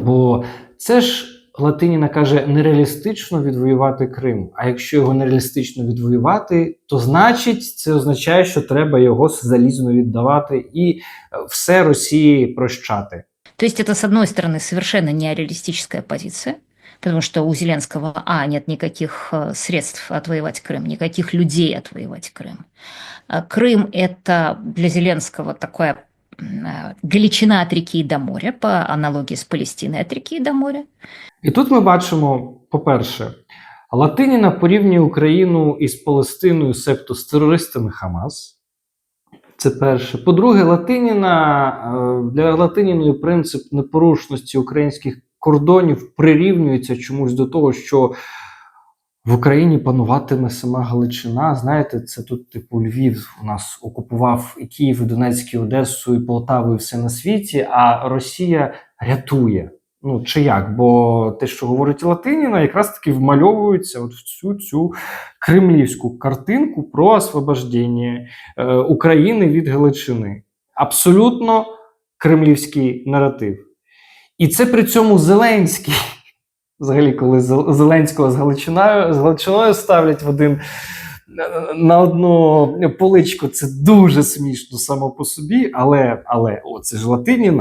Бо це ж Латиніна каже нереалістично відвоювати Крим. А якщо його нереалістично відвоювати, то значить це означає, що треба його залізно віддавати і е, все Росії прощати. То есть это, с одной стороны, совершенно нереалистическая позиция, потому что у Зеленского, а, нет никаких э, средств отвоевать Крым, никаких людей отвоевать Крым. А Крым – это для Зеленского такая м, э, от реки до моря, по аналогии с Палестиной от реки до моря. І тут ми бачимо, по-перше, Латиніна порівнює Україну із Палестиною, себто з терористами Хамас. Це перше. По-друге, Латиніна е, для Латиніної принцип непорушності українських кордонів прирівнюється чомусь до того, що в Україні пануватиме сама Галичина. Знаєте, це тут, типу, Львів у нас окупував і Київ, і Донецьк, і Одесу, і Полтаву, і все на світі, а Росія рятує. Ну, чи як? Бо те, що говорить Латиніна, якраз таки вмальовується от в цю цю кремлівську картинку про освобождення е, України від Галичини. Абсолютно кремлівський наратив. І це при цьому Зеленський. Взагалі, коли Зеленського з Галичиною, з Галичиною ставлять в один на одну поличку, це дуже смішно само по собі, але, але о, це ж Латиніна.